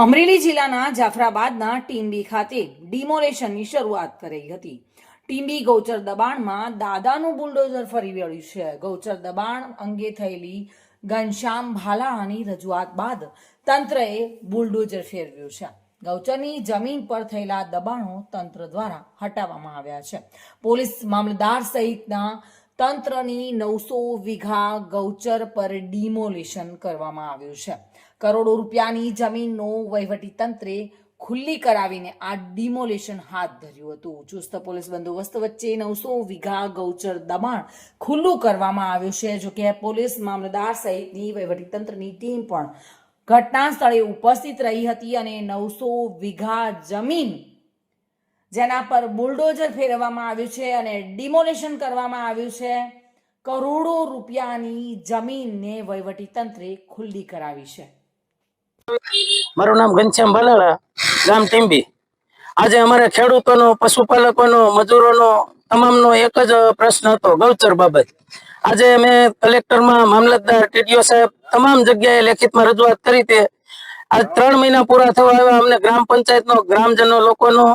અમરેલી જિલ્લાના જાફરાબાદના ટીમ્બી ખાતે ડિમોલેશનની શરૂઆત કરી હતી. ટીમ્બી ગૌચર દબાણમાં દાદાનું બુલડોઝર ફરી વળ્યું છે. ગૌચર દબાણ અંગે થયેલી ઘનશ્યામ ભાલાની રજૂઆત બાદ તંત્રએ બુલડોઝર ફેરવ્યું છે. ગૌચરની જમીન પર થયેલા દબાણો તંત્ર દ્વારા હટાવવામાં આવ્યા છે. પોલીસ મામલદાર સહિતના તંત્રની નવસો વીઘા ગૌચર પર ડિમોલિશન કરવામાં આવ્યું છે. કરોડો રૂપિયાની જમીનનો વહીવટી તંત્રે ખુલ્લી કરાવીને આ ડિમોલિશન હાથ ધર્યું હતું. ચુસ્ત પોલીસ બંદોબસ્ત વચ્ચે નવસો વીઘા ગૌચર દબાણ ખુલ્લું કરવામાં આવ્યું છે. જોકે પોલીસ મામલતદાર સહિતની વહીવટી તંત્રની ટીમ પણ ઘટના સ્થળે ઉપસ્થિત રહી હતી અને નવસો વીઘા જમીન જેના પર બુલડોઝર ફેરવવામાં આવ્યું છે અને ડિમોલેશન કરવામાં આવ્યું છે. કરોડો રૂપિયાની જમીનને વહીવટી તંત્રે ખુલ્લી કરાવી છે. મારું નામ ઘનશ્યામ ભલાળા, ગામ ટીમ્બી આજે અમારે ખેડૂતોનો, પશુપાલકોનો, મજૂરોનો તમામનો એક જ પ્રશ્ન હતો, ગૌચર બાબત. આજે મેં કલેક્ટરમાં મામલતદાર ટીડીઓ સાહેબ તમામ જગ્યાએ લેખિતમાં રજૂઆત કરી તે. આજ ત્રણ મહિના પૂરા થવા આવ્યા અમને ગ્રામ પંચાયતનો, ગ્રામજનો લોકોનો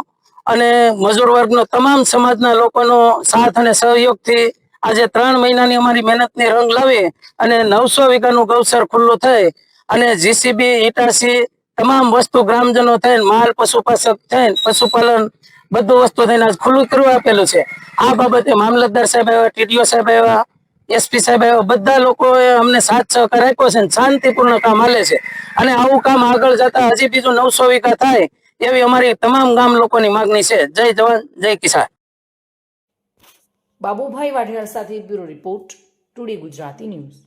અને મજૂર વર્ગનો તમામ સમાજના લોકોનો સાથ અને સહયોગથી આજે ત્રણ મહિનાની અમારી મહેનતની રંગ લાવી અને નવસો વીઘાનું ગૌસર ખુલ્લું થઈ અને જીસીબી ઇટાસી તમામ વસ્તુ ગ્રામજનો થઈને, માલ પશુપાસક થઈને, પશુપાલન બધું વસ્તુ થઈને આજ ખુલ્લું કરવા આપેલું છે. આ બાબતે મામલતદાર સાહેબ આવ્યા, ટીડીઓ સાહેબ આવ્યા, એસપી સાહેબ આવ્યા, બધા લોકોએ અમને સાથ સહકાર આપ્યો છે શાંતિપૂર્ણ કામ હાલે છે. અને આવું કામ આગળ જતા હજી બીજું નવસો વીઘા થાય એવી અમારી તમામ ગામ લોકોની માગણી છે. જય જવાન, જય કિસાન. બાબુભાઈ વાઢેર સાથે bureau report, today Gujarati news.